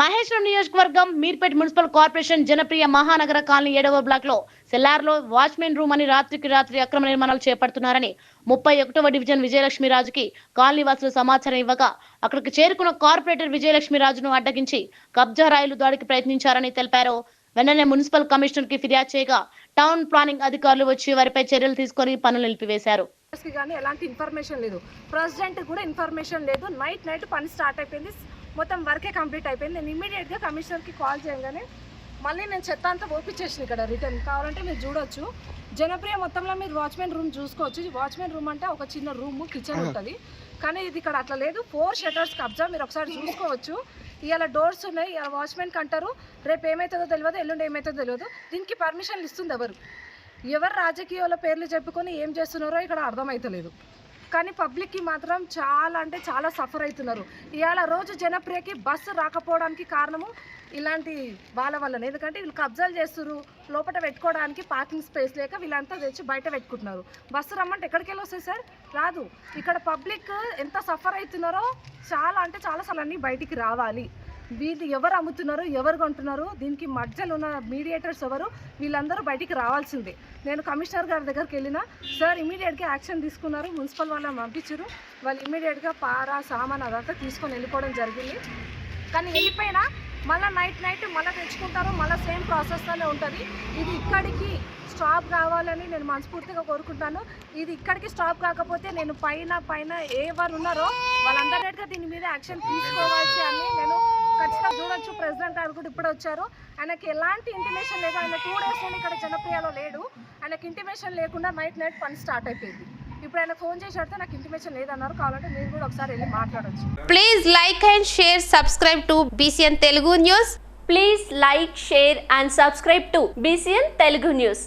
మహేశ్వరం నియోజకవర్గం Meerpet municipal corporation Janapriya Mahanagara colony ఏడవ బ్లాక్లో సెల్లార్లో వాచ్మెన్ రూమ్ అని రాత్రికి రాత్రి అక్రమ నిర్మాణాలు చేపడుతున్నారని ముప్పై ఒకటవ డివిజన్ విజయలక్ష్మి రాజుకి కాలనీ వాసులు సమాచారం ఇవ్వగా అక్కడికి చేరుకున్న కార్పొరేటర్ విజయలక్ష్మి రాజును అడ్డగించి కబ్జా రాయిలు దాడికి ప్రయత్నించారని తెలిపారు. వెంటనే మున్సిపల్ కమిషనర్కి ఫిర్యాదు చేయగా టౌన్ ప్లానింగ్ అధికారులు వచ్చి వారిపై చర్యలు తీసుకొని పనులు నిలిపివేశారు. కానీ ఎలాంటి ఇన్ఫర్మేషన్ లేదు. ప్రెసిడెంట్ కూడా ఇన్ఫర్మేషన్ లేదు. నైట్ నైట్ పని స్టార్ట్ అయిపోయింది. మొత్తం వర్కే కంప్లీట్ అయిపోయింది. నేను ఇమీడియట్గా కమిషనర్కి కాల్ చేయగానే మళ్ళీ నేను చెత్త అంతా ఓపించేసిన ఇక్కడ రిటర్న్. కావాలంటే మీరు చూడొచ్చు. జనప్రియ మొత్తంలో మీరు వాచ్మెన్ రూమ్ చూసుకోవచ్చు. వాచ్మెన్ రూమ్ అంటే ఒక చిన్న రూమ్ కిచెన్ ఉంటుంది. కానీ ఇది ఇక్కడ అట్లా లేదు. ఫోర్ షటర్స్ కబ్జా. మీరు ఒకసారి చూసుకోవచ్చు. ఇవాళ డోర్స్ ఉన్నాయి. ఇవాళ వాచ్మెన్కి అంటారు రేపు ఏమవుతుందో తెలియదు ఎల్లుండి ఏమవుతుందో తెలియదు దీనికి పర్మిషన్లు ఇస్తుంది ఎవరు? ఎవరు రాజకీయాల పేర్లు చెప్పుకొని ఏం చేస్తున్నారో ఇక్కడ అర్థమవుతలేదు కానీ పబ్లిక్కి మాత్రం చాలా అంటే చాలా సఫర్ అవుతున్నారు. ఇవాళ రోజు జనప్రియకి బస్సు రాకపోవడానికి కారణము ఇలాంటి వాళ్ళ వల్లనే. ఎందుకంటే వీళ్ళు కబ్జాలు చేస్తున్నారు లోపల పెట్టుకోవడానికి పార్కింగ్ స్పేస్ లేక వీళ్ళంతా తెచ్చి బయట పెట్టుకుంటున్నారు. బస్సు రమ్మంటే ఎక్కడికి వెళ్ళి వస్తాయి సార్? రాదు. ఇక్కడ పబ్లిక్ ఎంత సఫర్ అవుతున్నారో చాలా అంటే చాలా సార్లు అన్నీ బయటికి రావాలి. వీళ్ళు ఎవరు అమ్ముతున్నారు ఎవరు కొంటున్నారు దీనికి మధ్యలో ఉన్న మీడియేటర్స్ ఎవరు వీళ్ళందరూ బయటికి రావాల్సిందే. నేను కమిషనర్ గారి దగ్గరికి వెళ్ళినా సార్ ఇమీడియట్గా యాక్షన్ తీసుకున్నారు మున్సిపల్ వాళ్ళని పంపించారు. వాళ్ళు ఇమీడియట్గా పారా సామాన్ అదంతా తీసుకొని వెళ్ళిపోవడం జరిగింది. కానీ వెళ్ళిపోయినా మళ్ళీ నైట్ నైట్ మళ్ళీ తెచ్చుకుంటారు మళ్ళీ సేమ్ ప్రాసెస్లోనే ఉంటుంది. ఇది ఇక్కడికి స్టాప్ కావాలని నేను మనస్ఫూర్తిగా కోరుకుంటాను. ఇది ఇక్కడికి స్టాప్ కాకపోతే నేను పైన పైన ఎవరు ఉన్నారో వాళ్ళందరిగా దీని మీద యాక్షన్ తీసుకోవాల్సి అని నేను ఖచ్చితంగా చూడొచ్చు ప్రెసిడెంట్ గారు కూడా ఇప్పుడు వచ్చారు. ఆయనకి ఎలాంటి ఇంటిమేషన్ లేదు. ఆయన టూ డేస్ నుండి ఇక్కడ జనప్రియలో లేడు. ఆయనకి ఇంటిమేషన్ లేకుండా నైట్ నైట్ పని స్టార్ట్ అయిపోయింది. ఇప్పుడు ఆయన ఫోన్ చేసి అడితే నాకు ఇంటిమేషన్ లేదన్నారు. కావాలంటే మీరు కూడా ఒకసారి వెళ్ళి మాట్లాడొచ్చు. Please like and share subscribe to BCN Telugu news please like share and subscribe to BCN Telugu news